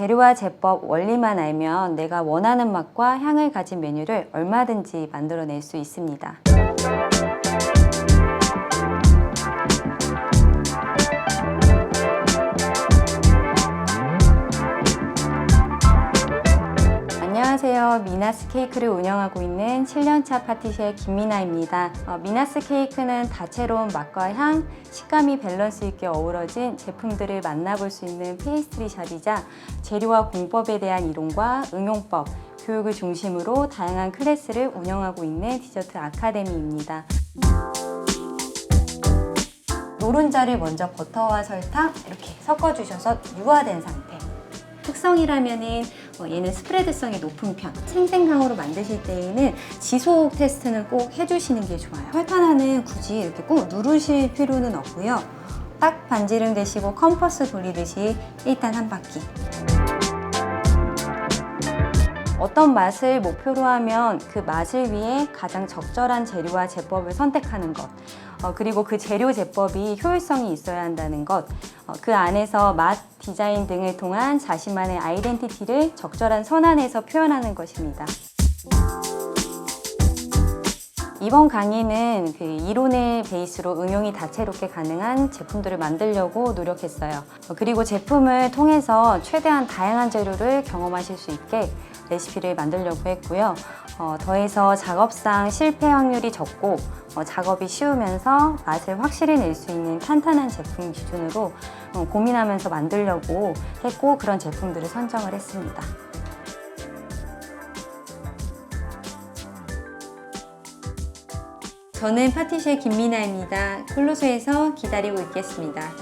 재료와 제법 원리만 알면 내가 원하는 맛과 향을 가진 메뉴를 얼마든지 만들어낼 수 있습니다. 안녕하세요. 미나스 케이크를 운영하고 있는 7년차 파티시의 김미나입니다. 어, 미나스 케이크는 다채로운 맛과 향, 식감이 밸런스 있게 어우러진 제품들을 만나볼 수 있는 페이스트리 샵이자 재료와 공법에 대한 이론과 응용법, 교육을 중심으로 다양한 클래스를 운영하고 있는 디저트 아카데미입니다. 노른자를 먼저 버터와 설탕 이렇게 섞어주셔서 유화된 상태. 특성이라면은 어, 얘는 스프레드성이 높은 편. 생생강으로 만드실 때에는 지속 테스트는 꼭 해주시는 게 좋아요. 하나는 굳이 이렇게 꾹 누르실 필요는 없고요. 딱 반지름 대시고 컴퍼스 돌리듯이 일단 한 바퀴. 어떤 맛을 목표로 하면 그 맛을 위해 가장 적절한 재료와 제법을 선택하는 것. 어, 그리고 그 재료 제법이 효율성이 있어야 한다는 것. 어, 그 안에서 맛, 디자인 등을 통한 자신만의 아이덴티티를 적절한 선안에서 표현하는 것입니다. 이번 강의는 그 이론을 베이스로 응용이 다채롭게 가능한 제품들을 만들려고 노력했어요. 어, 그리고 제품을 통해서 최대한 다양한 재료를 경험하실 수 있게 레시피를 만들려고 했고요. 어, 더해서 작업상 실패 확률이 적고 어, 작업이 쉬우면서 맛을 확실히 낼 수 있는 탄탄한 제품 기준으로 어, 고민하면서 만들려고 했고 그런 제품들을 선정을 했습니다. 저는 파티시의 김미나입니다. 콜로소에서 기다리고 있겠습니다.